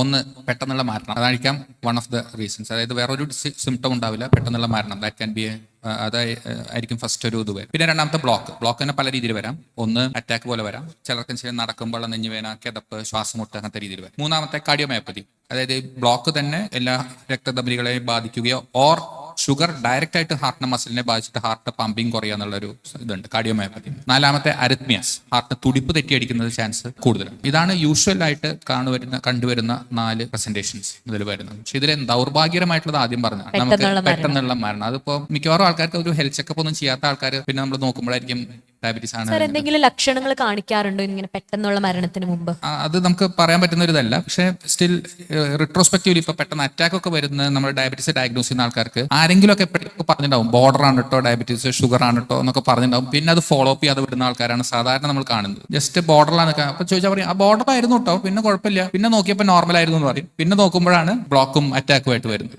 ഒന്ന് പെട്ടെന്നുള്ള മരണം. അതായിരിക്കാം വൺ ഓഫ് ദ റീസൺസ് അതായത് വേറൊരു സിംറ്റം ഉണ്ടാവില്ല പെട്ടെന്നുള്ള മരണം. ദാറ്റ് ക്യാൻ ബി അതായിരിക്കും ഫസ്റ്റ് ഒരു ഇതുവേ പിന്നെ രണ്ടാമത്തെ ബ്ലോക്ക് ബ്ലോക്ക് തന്നെ പല രീതിയിൽ വരാം. ഒന്ന് അറ്റാക്ക് പോലെ വരാം. ചിലർക്ക് ചില നടക്കുമ്പോൾ നെഞ്ഞുവേന കിതപ്പ് ശ്വാസമുട്ട് അങ്ങനത്തെ രീതിയിൽ വരാം. മൂന്നാമത്തെ കാർഡിയോമയോപ്പതി അതായത് ബ്ലോക്ക് തന്നെ എല്ലാ രക്തധമനികളെയും ബാധിക്കുകയോ ഓർ ഷുഗർ ഡയറക്റ്റ് ആയിട്ട് ഹാർട്ടിനെ മസിലിനെ ബാധിച്ചിട്ട് ഹാർട്ട് പമ്പിങ് കുറയുക എന്നുള്ളൊരു ഇതുണ്ട് കാർഡിയോമയോപ്പതി. നാലാമത്തെ അരിത്മിയസ് ഹാർട്ട് തുടിപ്പ് തെറ്റിയടിക്കുന്നത് ചാൻസ് കൂടുതലാണ്. ഇതാണ് യൂഷ്വൽ ആയിട്ട് കാണുവരുന്ന കണ്ടുവരുന്ന നാല് പ്രസന്റേഷൻസ് ഇതിൽ വരുന്നത്. പക്ഷെ ഇതിൽ ദൗർഭാഗ്യകരമായിട്ടുള്ളത് ആദ്യം പറഞ്ഞു നമുക്ക് പെട്ടെന്നുള്ള മരണം. അതിപ്പോ മിക്കവാറും ആൾക്കാർക്ക് ഒരു ഹെൽത്ത് ചെക്കപ്പ് ഒന്നും ചെയ്യാത്ത ആൾക്കാർ പിന്നെ നമ്മൾ നോക്കുമ്പോഴായിരിക്കും ഡയബറ്റീസ് ആണ് എന്തെങ്കിലും ലക്ഷണങ്ങൾ കാണിക്കാറുണ്ടോ ഇങ്ങനെ പെട്ടെന്നുള്ള മരണത്തിന് മുമ്പ്? അത് നമുക്ക് പറയാൻ പറ്റുന്ന ഒരു ഇതല്ല. പക്ഷേ സ്റ്റിൽ റിട്രോസ്പെക്റ്റീവ്ലി ഇപ്പൊ പെട്ടെന്ന് അറ്റാക്ക് ഒക്കെ വരുന്ന നമ്മൾ ഡയബറ്റീസ് ഡയഗ്നോസ് ചെയ്യുന്ന ആൾക്കാർക്ക് ആരെങ്കിലും ഒക്കെ എപ്പോഴും പറഞ്ഞിട്ടുണ്ടാവും. ബോർഡർ ആണ് കേട്ടോ ഡയബറ്റീസ് ഷുഗർ ആണ് കേട്ടോ എന്നൊക്കെ പറഞ്ഞിട്ടുണ്ടാവും. പിന്നെ അത് ഫോളോ അപ്പ് ചെയ്യാതെ വിടുന്ന ആൾക്കാരാണ് സാധാരണ നമ്മൾ കാണുന്നത്. ജസ്റ്റ് ബോർഡറിലാണ് അപ്പൊ ചോദിച്ചാൽ പറയും ആ ബോർഡർ ആയിരുന്നു കേട്ടോ പിന്നെ കുഴപ്പമില്ല. പിന്നെ നോക്കിയപ്പോൾ നോർമൽ ആയിരുന്നു എന്ന് പറയും. പിന്നെ നോക്കുമ്പോഴാണ് ബ്ലോക്കും അറ്റാക്കും ആയിട്ട് വരുന്നത്.